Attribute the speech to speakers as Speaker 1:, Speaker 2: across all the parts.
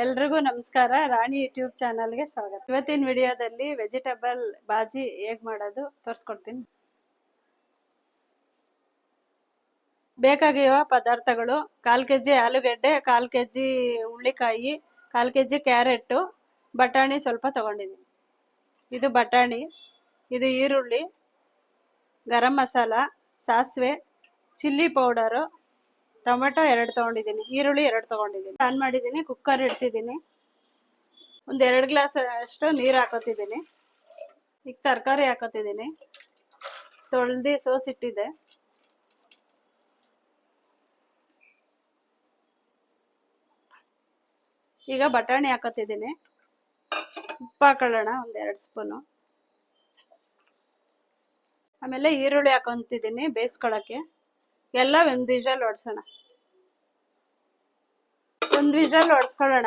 Speaker 1: ಎಲ್ರಿಗೂ ನಮಸ್ಕಾರ. ರಾಣಿ ಯೂಟ್ಯೂಬ್ ಚಾನಲ್ಗೆ ಸ್ವಾಗತ. ಇವತ್ತಿನ ವಿಡಿಯೋದಲ್ಲಿ ವೆಜಿಟೇಬಲ್ ಬಾಜಿ ಹೇಗೆ ಮಾಡೋದು ತೋರಿಸ್ಕೊಡ್ತೀನಿ. ಬೇಕಾಗಿರುವ ಪದಾರ್ಥಗಳು ಕಾಲು ಕೆ ಜಿ ಆಲೂಗೆಡ್ಡೆ, ಕಾಲ್ ಕೆ ಜಿ ಹುಳ್ಳಿಕಾಯಿ ಕಾಲು ಕೆ ಜಿ ಕ್ಯಾರೆಟು ಬಟಾಣಿ ಸ್ವಲ್ಪ ತಗೊಂಡಿದ್ದೀನಿ ಇದು ಬಟಾಣಿ, ಇದು ಈರುಳ್ಳಿ, ಗರಂ ಮಸಾಲ, ಸಾಸಿವೆ, ಚಿಲ್ಲಿ ಪೌಡರು ಟೊಮೆಟೊ ಎರಡು ತೊಗೊಂಡಿದ್ದೀನಿ, ಈರುಳ್ಳಿ ಎರಡು ತೊಗೊಂಡಿದ್ದೀನಿ. ಆನ್ ಮಾಡಿದ್ದೀನಿ ಕುಕ್ಕರ್ ಇಡ್ತಿದ್ದೀನಿ. ಒಂದು ಎರಡು ಗ್ಲಾಸ್ ಅಷ್ಟು ನೀರು ಹಾಕೋತಿದ್ದೀನಿ. ಈಗ ತರಕಾರಿ ಹಾಕೋತಿದ್ದೀನಿ. ತೊಳೆದು ಸೋಸಿಟ್ಟಿದೆ ಈಗ ಬಟಾಣಿ ಹಾಕೋತಿದ್ದೀನಿ. ಉಪ್ಪು ಹಾಕೊಳ್ಳೋಣ, ಒಂದು ಎರಡು ಸ್ಪೂನು. ಆಮೇಲೆ ಈರುಳ್ಳಿ ಹಾಕೊತಿದ್ದೀನಿ ಬೇಯಿಸ್ಕೊಳಕ್ಕೆ. ಎಲ್ಲ ಒಂದು ವಿಷಲ್ ಹೊಡ್ಸೋಣ ಒಂದ್ ವಿಷಲ್ ಹೊಡ್ಸ್ಕೊಳ್ಳೋಣ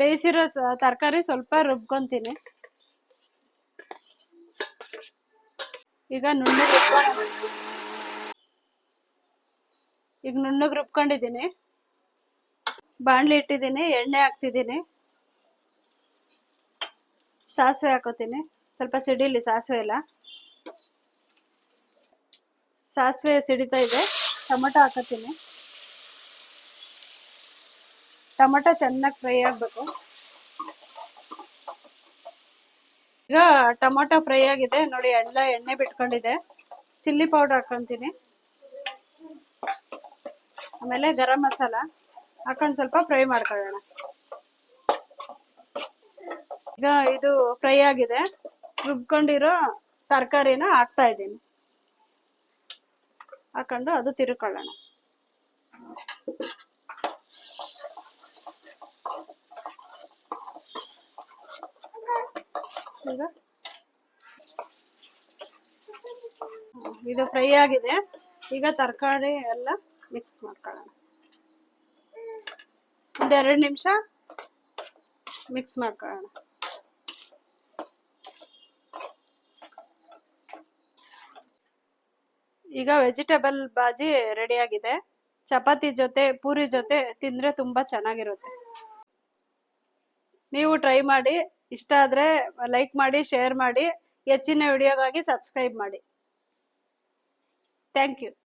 Speaker 1: ಬೇಯಿಸಿರೋ ತರಕಾರಿ ಸ್ವಲ್ಪ ರುಬ್ಕೊಂತೀನಿ. ಈಗ ರುಬ್ಕೊಳ್ಳೋಣ. ಈಗ ನುಣ್ಣಗೆ ರುಬ್ಕೊಂಡಿದ್ದೀನಿ. ಬಾಣಲಿ ಇಟ್ಟಿದ್ದೀನಿ, ಎಣ್ಣೆ ಹಾಕ್ತಿದ್ದೀನಿ. ಸಾಸಿವೆ ಹಾಕೋತೀನಿ. ಸ್ವಲ್ಪ ಸಿಡಿಲಿ ಸಾಸಿವೆ ಎಲ್ಲ. ಸಾಸಿವೆ ಸಿಡಿತಾ ಇದೆ. ಟೊಮೊಟೊ ಹಾಕೋತೀನಿ ಟೊಮೊಟೊ ಚೆನ್ನಾಗಿ ಫ್ರೈ ಆಗಬೇಕು. ಈಗ ಟೊಮೊಟೊ ಫ್ರೈ ಆಗಿದೆ. ನೋಡಿ, ಎಲ್ಲ ಎಣ್ಣೆ ಬಿಟ್ಕೊಂಡಿದೆ. Chilli powder ಹಾಕೊಂತೀನಿ. ಆಮೇಲೆ ಗರಂ ಮಸಾಲ ಹಾಕೊಂಡು ಸ್ವಲ್ಪ ಫ್ರೈ ಮಾಡ್ಕೊಳ್ಳೋಣ. ಈಗ ಇದು ಫ್ರೈ ಆಗಿದೆ. ರುಬ್ಕೊಂಡಿರೋ ತರಕಾರಿನ ಹಾಕ್ತಾ ಇದ್ದೀನಿ. ಹಾಕೊಂಡು ಅದು ತಿರ್ಕೊಳ್ಳೋಣ. ಈಗ ಇದು ಫ್ರೈ ಆಗಿದೆ. ಈಗ ತರಕಾರಿ ಎಲ್ಲ ಮಿಕ್ಸ್ ಮಾಡ್ಕೊಳ್ಳೋಣ. ಒಂದೆರಡು ನಿಮಿಷ ಮಿಕ್ಸ್ ಮಾಡ್ಕೊಳ್ಳೋಣ. ಈಗ ವೆಜಿಟೇಬಲ್ ಬಾಜಿ ರೆಡಿ ಆಗಿದೆ. ಚಪಾತಿ ಜೊತೆ, ಪೂರಿ ಜೊತೆ ತಿಂದ್ರೆ ತುಂಬಾ ಚೆನ್ನಾಗಿರುತ್ತೆ. ನೀವು ಟ್ರೈ ಮಾಡಿ, ಇಷ್ಟ ಆದ್ರೆ ಲೈಕ್ ಮಾಡಿ ಶೇರ್ ಮಾಡಿ, ಹೆಚ್ಚಿನ ವಿಡಿಯೋಗಾಗಿ ಸಬ್ಸ್ಕ್ರೈಬ್ ಮಾಡಿ. Thank you